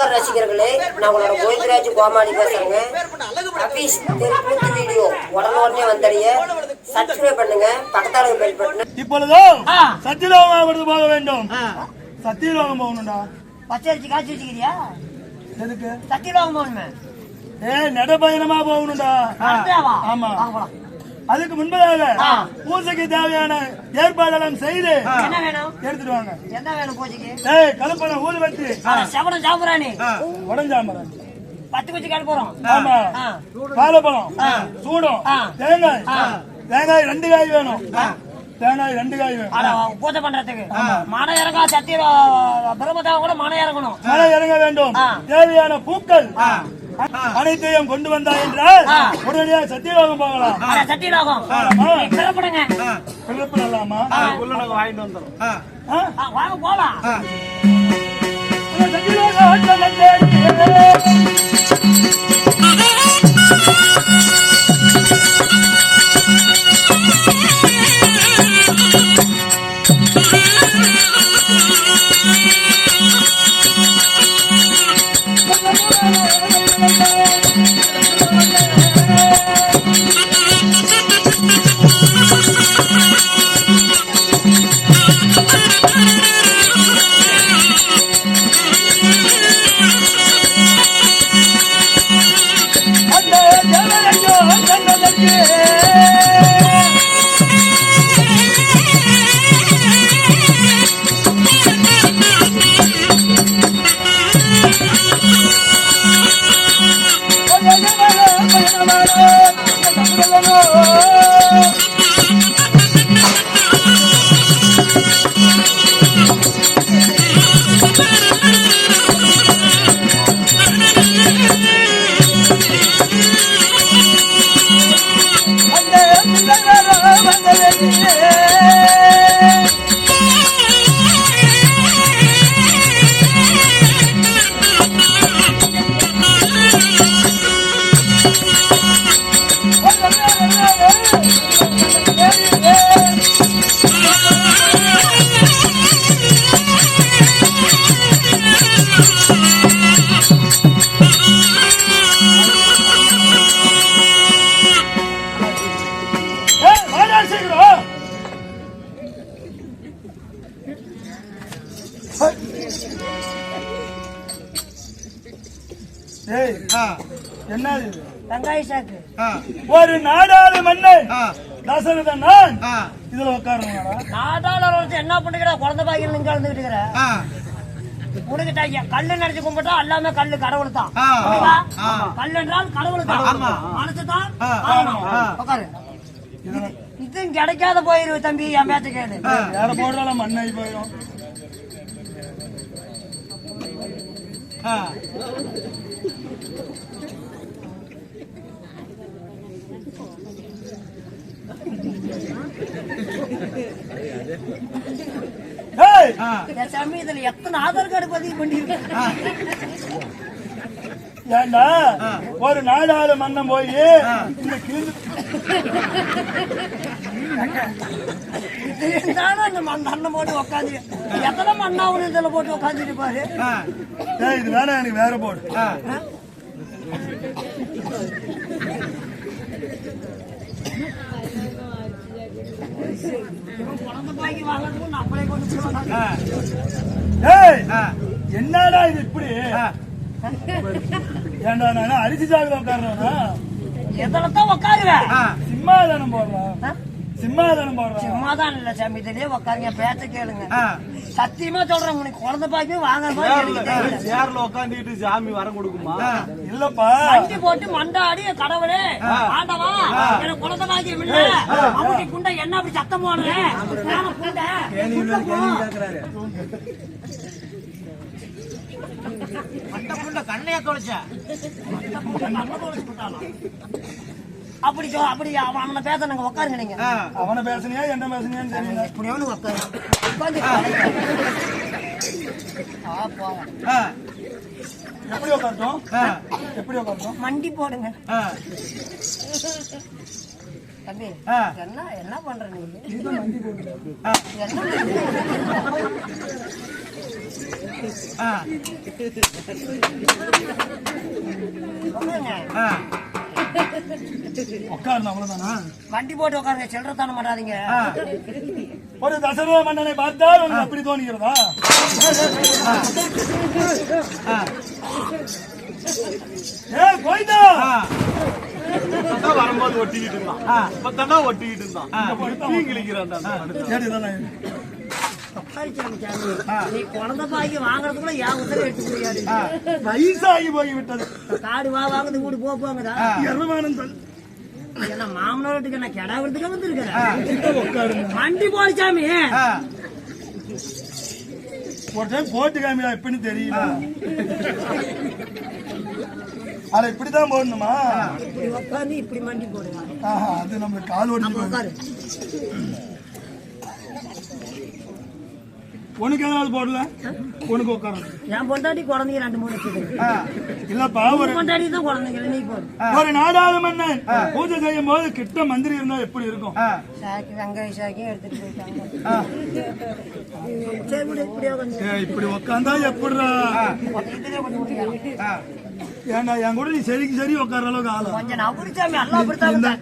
சங்கர் ரசிகர்களே நான் உங்களோட கோவிந்தராஜ் கோமாளி பேசுறேங்க. அபீஸ் தெருக்கூத்து வீடியோ. உடனே வந்தடைய. சப்ஸ்கிரைப் பண்ணுங்க. பக்கத்தால பெல் பட்டன் இப்பொழுதோ சத்தியலோகம் போக வேண்டும். சத்தியலோகம் போகணும்டா. பச்சை அரிசி காய்ச்சி வச்சுக்கிறியா? எதுக்கு? சத்தியலோகம் போகணுமே. ஏ நடைபயணமா போகணும்டா? ஆமா. வாங்க போலாம். அதுக்கு முன்பதாக ஆ. பூசைக்கு தேவையான ஏற்பாடெல்லாம் செய்து என்ன வேணும்? எடுத்துட்டு வாங்க. என்ன வேணும் பூஜைக்கு? ஏய் கலப்பன ஊதுபத்தி அட, செவனம் சாம்பிராணி உடஞ்சாமரம் பத்து குச்சி கால் போறோம். ஆமா. காலப்பழம் சூடம். தேங்காய். தேங்காய் ரெண்டு காய் வேணும். தேங்காய் ரெண்டு காய் வேணும். பூஜை பண்றதுக்கு. மன இறங்கா சத்திய பிரம்மதேவ கூட மன இறங்கணும். மழை இறங்க வேண்டும். தேவையான பூக்கள் அனைத்தையும் கொண்டு வந்தா என்றால். உடனடியாக சத்தியலோகம் போகலாம். சத்தியலோகம். கிளம்புடுங்க பிறப்பு நல்லாமா ஆ? ஆ, வாங்க போலாம். அந்த ஏய், இதுல ஒருத்தர் என்ன பண்ணிக்கிற? குழந்தை பாக்கியில் நீங்க இருக்கிற. தைக்க கல்லு நினைச்சு கும்பிட்டா எல்லாமே கல்லு கடவுள் தான்? கல் என்றால் கடவுள் தான் மனசு தான் ஆகணும். உட்காரு. இது- இது கிடைக்காத போயிரு தம்பி என் பேச்ச கேளு. வேற போடுறாலும் மண்ணாகி போயிடும் ஏய், என் சாமி இதுல எத்தனை ஆதார் கார்டு பதிவு பண்ணிருக்கேன் ஏண்டா? ஒரு நாடாளு மன்னன் போய் இந்த மண் அண்ணன் போட்டு உட்காந்து எத்தனை மண்ணாவும் இதுல போட்டு உட்காந்துட்டு பாரு இது வேணாம் எனக்கு வேற போடு குழந்தை பாக்கி வாங்கறதுக்கு நம்மளே கொண்டு போகலாம் ஏய் என்னடா இது இப்படி? ஏண்டா நான் அரிசி சாகுல உட்கார்றவனா எதுல தான் உட்காருவேன் சிம்மாதானம் போடுறான். சிம்மாதானம் சும்மாதான் இல்ல சாமி இதுலயே உட்காருங்க பேச்ச கேளுங்க. சத்தியமா சொல்றேன் உனக்கு குழந்தை பாக்கி வாங்குற மாதிரி எனக்கு தெரியல. சேர்ல உட்காந்துட்டு சாமி வரம் கொடுக்குமா? இல்லப்பா. வண்டி போட்டு மண்டாடி கடவுளே ஆண்டவா எனக்கு குழந்தை பாக்கியம் இல்ல. அவனுக்கு குண்டை என்ன அப்படி சத்தம் போடுறேன். மண்டை கண்ணையா தொலைச்ச. மண்டை குண்டை கண்ணை தொலைச்சு விட்டானா? அப்படி சொ- அப்படி அவன் அவனை பேச நாங்க உட்காருங்க நீங்க. அவனை பேசுனியா என்ன பேசுனியான்னு தெரியல. இப்படியோ உட்காரு உட்காந்து எப்படி உட்காரட்டும் எப்படி உட்காரட்டும் மண்டி போடுங்க. தம்பி என்ன என்ன பண்ற நீ? என்ன ஆ, உட்காருங்க. அவ்வளவுதானா? வண்டி போட்டு உட்காருங்க சில்லற தானே மாட்டாதீங்க. ஒரு தசரத மன்னனை பார்த்தால் உனக்கு அப்படி தோணுகிறதா. ஏ. இப்பதான் வரும்போது ஒட்டிக்கிட்டு இருந்தான். ஒட்டிக்கிட்டு இருந்தான். கிழிக்கிறான் நீ குழந்தை பாக்கி வாங்குறதுக்குள்ள என் உத்தரவு எடுத்து முடியாது. வயசாகி போய் விட்டது காடு வா வாங்குது வீடு போ போங்கதா எருமானம் தல் என்ன மாமனார் வீட்டுக்கு என்ன கெடா விடுறதுக்கு வந்திருக்கிறேன் வண்டி போடிச்சாமி. ஒரு டைம் போட்டு காமிடா எப்படின்னு தெரியல. அட இப்படிதான் போடணுமா? இப்படி உட்காந்து இப்படி மண்டி போடுங்க ஆஹா, அது நம்ம கால் நம்ம ஓடி உட்காரு உனக்கு எதனால போடல? உனக்கு உட்காரணும். என் பொண்டாட்டி குழந்தைங்க ரெண்டு மூணு. இல்லப்பா ஒரு பொண்டாட்டி தான் குழந்தைங்க நீ ஒரு நாடாளு மன்னன் பூஜை செய்யும் போது கிட்ட மந்திரி இருந்தா எப்படி இருக்கும். சாக்கி வெங்காய சாக்கியும் எடுத்துட்டு போயிட்டாங்க. இப்படி உட்காந்தா எப்படிடா. ஏன்டா என் கூட நீ சரிக்கு சரி உட்கார அளவுக்கு ஆளா? கொஞ்சம் நான் பிடிச்சாமி எல்லாம்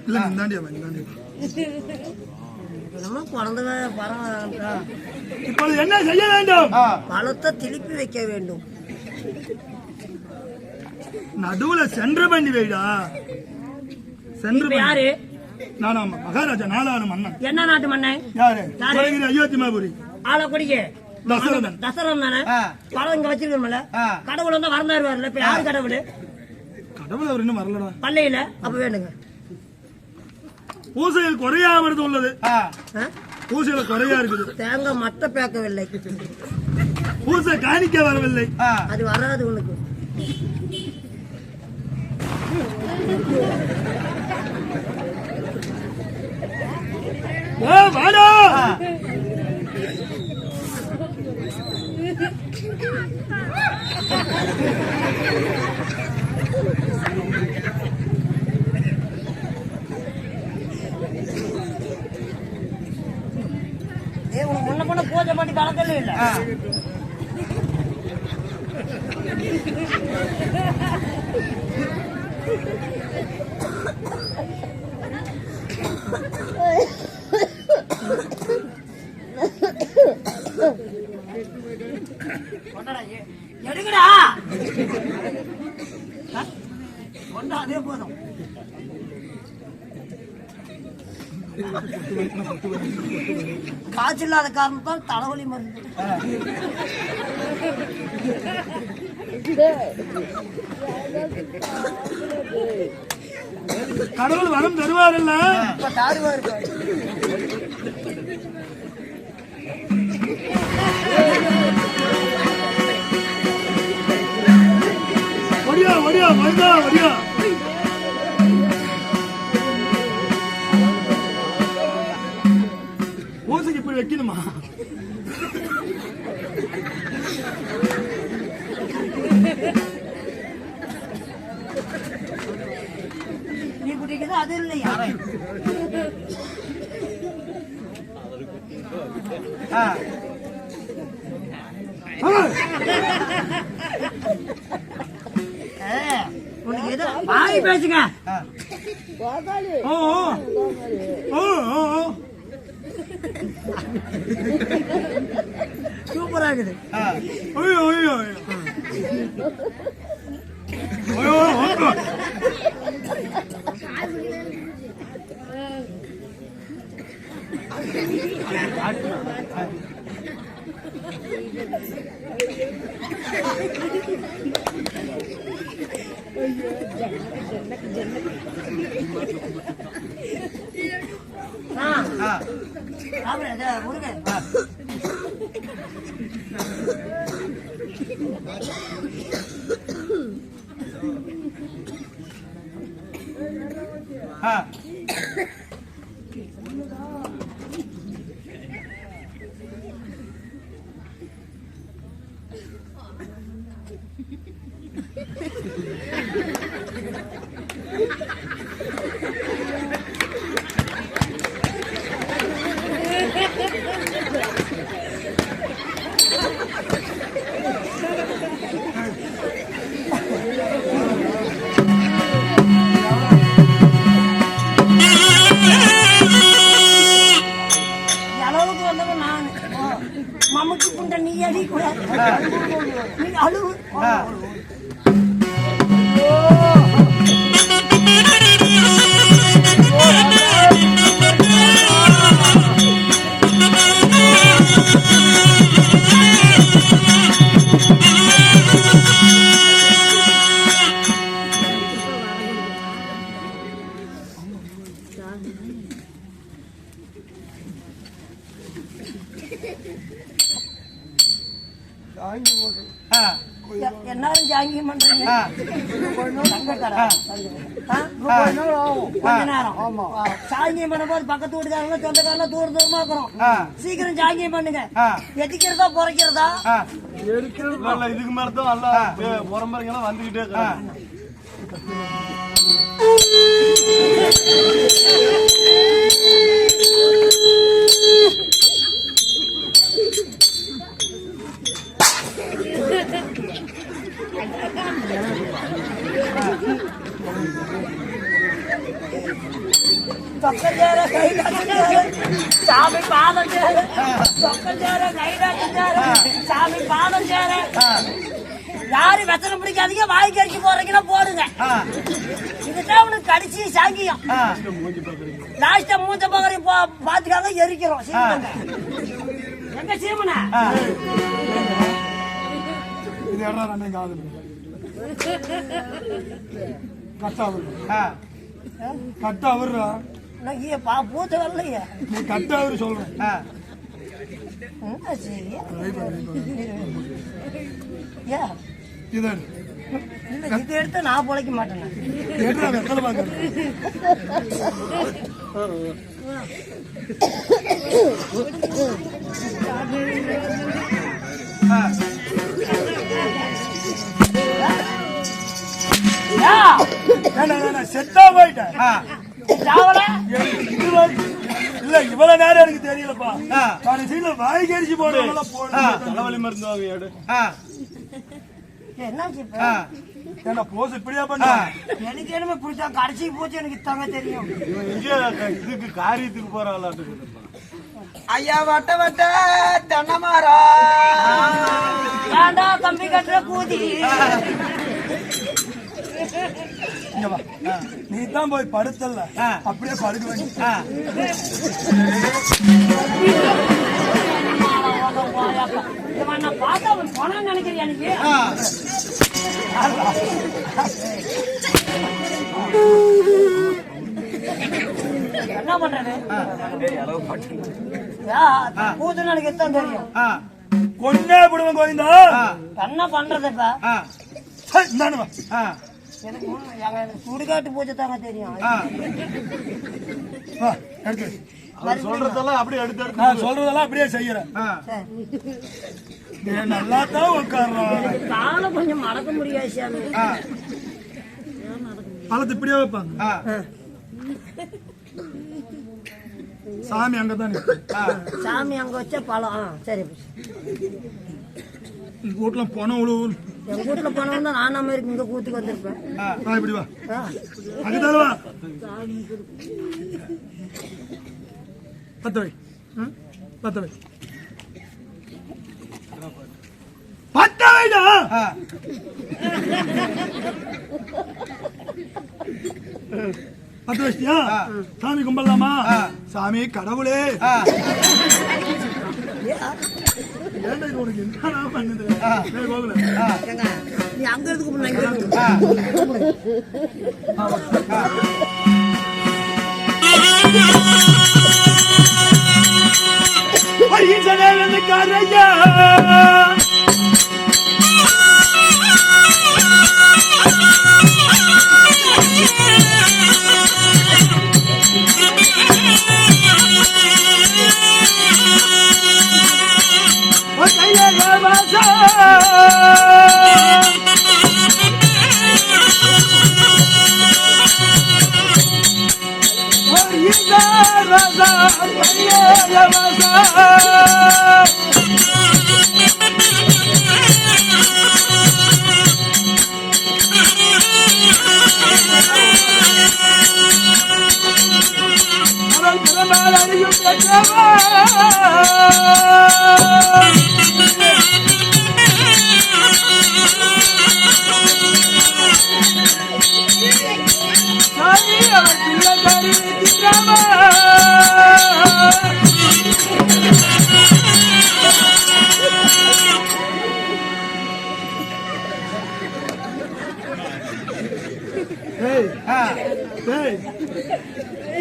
இல்ல இந்தாண்டியா இந்தாண்டியா என்னமோ குழந்தை பரவாயில்ல இப்பொழுது என்ன செய்ய வேண்டும்? ஆ. பழத்தை திருப்பி வைக்க வேண்டும். நடுவுல சென்ற பண்ணி வைடா. சென்று யாரு? நானா மகாராஜா நாலாளு மன்னன். என்ன நாட்டு மன்னன்? யாரு? உலகின் அயோத்திமாபுரி ஆலக்குடிக்கு தசரதன். தசரம் தானே? ஆ. பழம் இங்க வச்சிருக்கோம்ல. கடவுள் வந்து வரந்தாரு வரல இப்ப யாரு கடவுள்? கடவுள் அவர் இன்னும் வரலடா. பள்ளியில? அப்ப வேணுங்க. பூசையில் குறையா வருது உள்ளது? பூசையில குறையா இருக்குது. தேங்காய் மட்ட பேக்கவில்லை. பூசை காணிக்க வரவில்லை. அது வராது உனக்கு. வாடா ஏ உனக்கு முன்ன பண்ண பூஜை பண்ணி கலக்கல இல்ல ஆ. கொண்டாடா, எ- எடுங்கடா ஆ? கொண்டா அதே போதும் காய்ச்சல் இல்லாத காரணத்தால் தலைவலி மருந்து. கடவுள் வரம் தருவாரல்ல? இப்ப தாருவா இருப்பாரு ஒடியா ஒடியா வருதா இப்படி வைக்கணுமா? நீ குடிக்கிறது அது இல்லையா உனக்கு எது பேசுங்க. ஆ. ஓ ஓ. ஓ. ஓ ஓ. சூப்பரா இருக்குது ஆ. ஐயோ ஐயோ ஐயோ. ஐயோ, ஐயோ. ஆ, சாப்பிடு, இதை முருகன். சாங்கியம் பண்ணும்போது பக்கத்து வீட்டுக்காரங்க சொந்தக்காரங்க தூர தூரமா இருக்கிறோம். சீக்கிரம் சாங்கியம் பண்ணுங்க. ஆ. எதிக்கிறதா குறைக்கிறதா? ஆ, இல்ல, இதுக்கு மேல தான் நல்லா உரம்பரைங்கெல்லாம் வந்துகிட்டே இருக்காங்க சொக்கம் சேர கைலாசம் சேர சாமி பாதம் சேர சொக்கம் சேர கைலாசம் சேர சாமி பாதம் சேர யாரு வெத்தனை பிடிக்காதீங்க வாய் கறிச்சு போறீங்கன்னா போடுங்க. இதுதான் உனக்கு கடிச்சு சாங்கியம். லாஸ்டா மூஞ்ச பகரி பாத்துக்காக எரிக்கிறோம். எங்க சீமனை? கட்டா அவரு ஈ பா பூத்த வரலையே நீ கட்டா அவரு சொல்றேன் இதை எடுத்து நான் பொழைக்க மாட்டேன் செத்தா போயிட்டேன் இல்ல இவ்வளவு நேரம் எனக்கு தெரியலப்பா. கடைசியில வாய் கரிச்சு போடுறவங்கள ஆ. போடு தலைவலி மருந்து வாங்க. ஏன்னா போஸ் இப்படியா பண்ண. எனக்கு என்னமே பிடிச்சா கடைசி போச்சு எனக்கு தாங்க தெரியும். இதுக்கு காரியத்துக்கு போறாங்களாட்டு ஐயா வட்ட வட்ட தென்னை மரம். ஏண்டா கம்பி கட்டுற கூதி. இங்க வா. நீ தான் போய் படுத்தல. அப்படியே படுக்க பார்த்தா அவன் பணம் நினைக்கிறியா. என்ன பண்றது? யா, பூத்துன்னு எனக்கு எத்தான் தெரியும்? ஆ, கொன்னே விடுவேன் கோவிந்தா. என்ன பண்றது இப்ப? எனக்கு சுடுகாட்டு பூஜை தாங்க தெரியும். எடுத்து. அவர் சொல்றதெல்லாம் அப்படியே எடுத்து எடுத்து. நான் சொல்றதெல்லாம் அப்படியே செய்யறேன். நல்லா தான் உட்கார்றான் காலை கொஞ்சம் மடக்க முடியாது சாமி. பழத்தை இப்படியே வைப்பாங்க. சாமி அங்கதான். சாமி அங்க வச்ச பழம். ஆ, சரி. வீட்டுல பணம் உழவு எங்க வீட்டுல பணம் வந்தா நான் மாதிரி இங்க கூத்துக்கு வந்திருப்பேன் வா இப்படி வா ஆ, அங்கதான வா பத்து வை? பத்து வை பத்த வைடா ஆ. பத்து வச்சியா ஆ. சாமி கும்பிடலாமா ஆ. சாமி கடவுளே ஆ. ஏன்டா இது உனக்கு என்ன பண்ணுது? கோகுல நீ அங்க இருக்கு. ஈசனே கரையா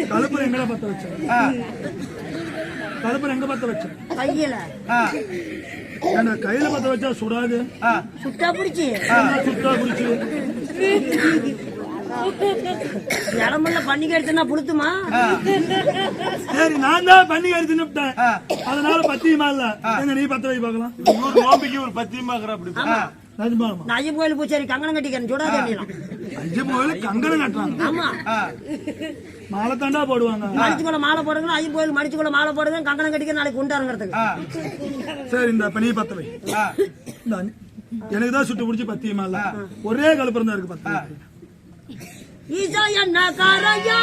கழுப்புற எங்கடா பத்த வச்ச ஆ, கழுப்புற எங்க பத்த வச்ச கையில. ஆ, ஏன்னா கையில பத்த வச்சா சுடாது. சுட்டா பிடிச்சி. என்ன சுட்டா குடிச்சு இடமெல்ல பண்ணிக்க எடுத்துனா புளுத்துமா சரி நான் தான் பண்ணி தின்னுட்டேன் ஆ. அதனால பத்தியமா இல்ல? நீ பத்த வை பார்க்கலாம். இவரு நோம்பிக்கு ஒரு பத்தியமாக்குற அப்படி ஐயன் கோயில் பூச்சாரி கங்கணம் கட்டிக்கிறேன். சுடாதே அப்படிலாம் அஞ்சு கோயில் கங்கணம் கட்டுறாங்க. ஆமா. மாலை தாண்டா போடுவாங்க. மடிச்சுக்குள்ள மாலை போடுங்க ஐயன் கோயில் மடிச்சுக்குள்ள மாலை போடுங்க கங்கணம் கட்டிக்க நாளைக்கு கொண்டாருங்கிறதுக்கு ஆ, சரி இந்த இப்ப நீ பத்த எனக்கு தான் சுட்டு பிடிச்சி பத்தியமா இல்ல ஒரே கழுப்புறம் தான் இருக்கு பத்த. ஈசா என்ன காரையா?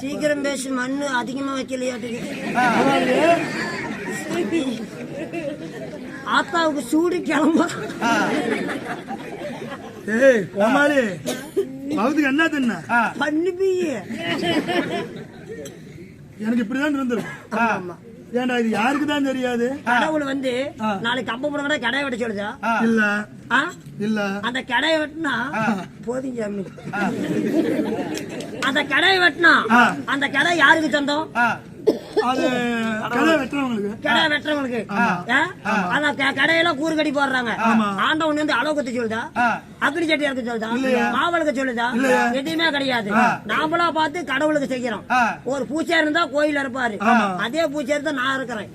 சீக்கிரம் பேசு மண்ணு அதிகமா வைக்கலையாட்டுக்கு ஆத்தாவுக்கு சூடு கிளம்ப. ஏய், கோமாளி, என்ன தின்ன? பண்ணு பீய எனக்கு இப்படிதான் இருந்திருக்கும் ஏன்டா இது யாருக்கு தான் தெரியாது? கடவுள் வந்து நாளைக்கு கம்ப போட கடையை வெட்ட சொல்லுதா? இல்ல? இல்ல. அந்த கடையை வெட்டினா சாமி. அந்த கடையை வெட்டினா அந்த கடை யாருக்கு சொந்தம்? ஆ. அது கடை வெட்டுறவங்களுக்கு. கடை வெட்டுறவங்களுக்கு. ஆ? அந்த க- கடையில கூறு கட்டி போடுறாங்க ஆண்டவன் வந்து அளவு கத்து சொல்லுதா? அக்னி சட்டி இறக்க சொல்லுதா மாவளுக்கு சொல்லுதா? எதுவுமே கிடையாது. நாமளா பார்த்து கடவுளுக்கு செய்யறோம். ஒரு பூச்சாரி இருந்தா கோயில் இருப்பாரு. அதே பூச்சாரி தான் நான் இருக்கிறேன்.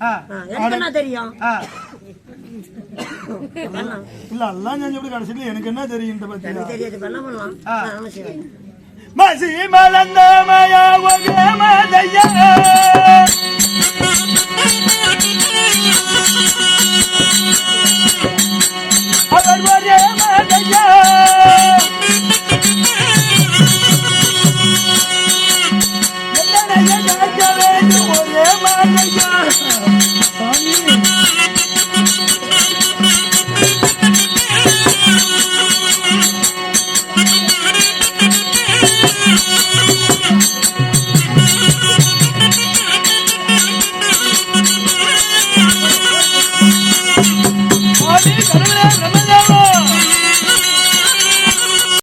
எனக்கு என்ன தெரியும்? இல்ல எல்லாம் செஞ்சு கடைசியில எனக்கு என்ன தெரியும் தெரியாது. என்ன பண்ணலாம். மசி மலர்ந்த மயா ஒகே மதையா.